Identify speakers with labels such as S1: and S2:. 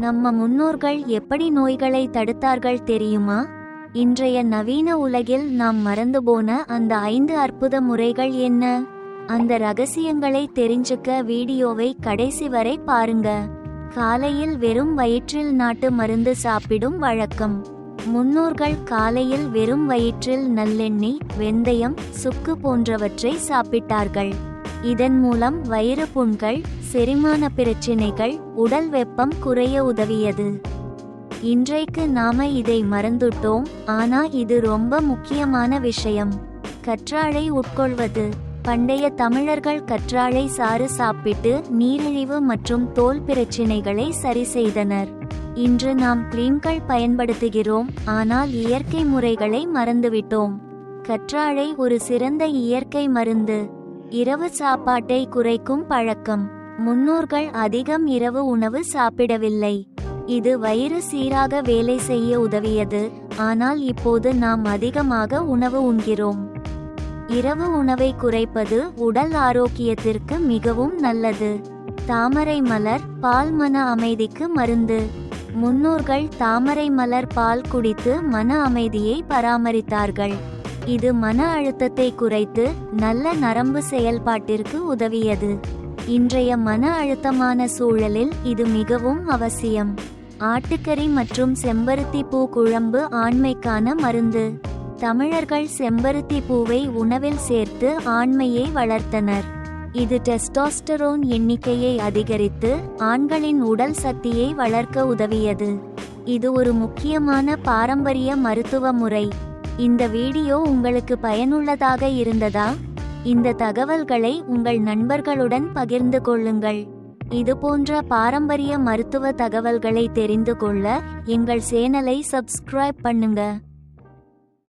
S1: நம்ம முன்னோர்கள் எப்படி நோய்களை தடுத்தார்கள் தெரியுமா? இன்றைய நவீன உலகில் நாம் மறந்து போன அந்த ஐந்து அற்புத முறைகள் என்ன? அந்த ரகசியங்களை தெரிஞ்சுக்க வீடியோவை கடைசி வரை பாருங்க. காலையில் வெறும் வயிற்றில் நாட்டு மருந்து சாப்பிடும் வழக்கம். முன்னோர்கள் காலையில் வெறும் வயிற்றில் நல்லெண்ணெய் வெந்தயம் சுக்கு போன்றவற்றை சாப்பிட்டார்கள். இதன் மூலம் வயிறு புண்கள் செரிமான பிரச்சினைகள் உடல் வெப்பம் குறைய உதவியது. இன்றைக்கு நாம இதை மறந்துட்டோம் ஆனா இது ரொம்ப முக்கியமான விஷயம். கற்றாழை உட்கொள்வது. பண்டைய தமிழர்கள் கற்றாழை சாறு சாப்பிட்டு நீரிழிவு மற்றும் தோல் பிரச்சினைகளை சரி செய்தனர். இன்று நாம் கிரீம்கள் பயன்படுத்துகிறோம் ஆனால் இயற்கை முறைகளை மறந்துவிட்டோம். கற்றாழை ஒரு சிறந்த இயற்கை மருந்து. இரவு சாப்பாட்டை குறைக்கும் பழக்கம். முன்னோர்கள் அதிகம் இரவு உணவு சாப்பிடவில்லை. இது வயிறு சீராக வேலை செய்ய உதவியது. ஆனால் இப்போது நாம் அதிகமாக உணவு உண்கிறோம். இரவு உணவை குறைப்பது உடல் ஆரோக்கியத்திற்கு மிகவும் நல்லது. தாமரை மலர் பால் மன அமைதிக்கு மருந்து. முன்னோர்கள் தாமரை மலர் பால் குடித்து மன அமைதியை பராமரித்தார்கள். இது மன அழுத்தத்தை குறைத்து நல்ல நரம்பு செயல்பாட்டிற்கு உதவியது. இன்றைய மன அழுத்தமான சூழலில் இது மிகவும் அவசியம். ஆட்டுக்கறி மற்றும் செம்பருத்தி பூ குழம்பு ஆண்மைக்கான மருந்து. தமிழர்கள் செம்பருத்தி பூவை உணவில் சேர்த்து ஆண்மையை வளர்த்தனர். இது டெஸ்டாஸ்டரோன் எண்ணிக்கையை அதிகரித்து ஆண்களின் உடல் சக்தியை வளர்க்க உதவியது. இது ஒரு முக்கியமான பாரம்பரிய மருத்துவ முறை. இந்த வீடியோ உங்களுக்கு பயனுள்ளதாக இருந்ததா? இந்த தகவல்களை உங்கள் நண்பர்களுடன் பகிர்ந்து கொள்ளுங்கள். இதுபோன்ற பாரம்பரிய மருத்துவ தகவல்களை தெரிந்து கொள்ள எங்கள் சேனலை சப்ஸ்கிரைப் பண்ணுங்க.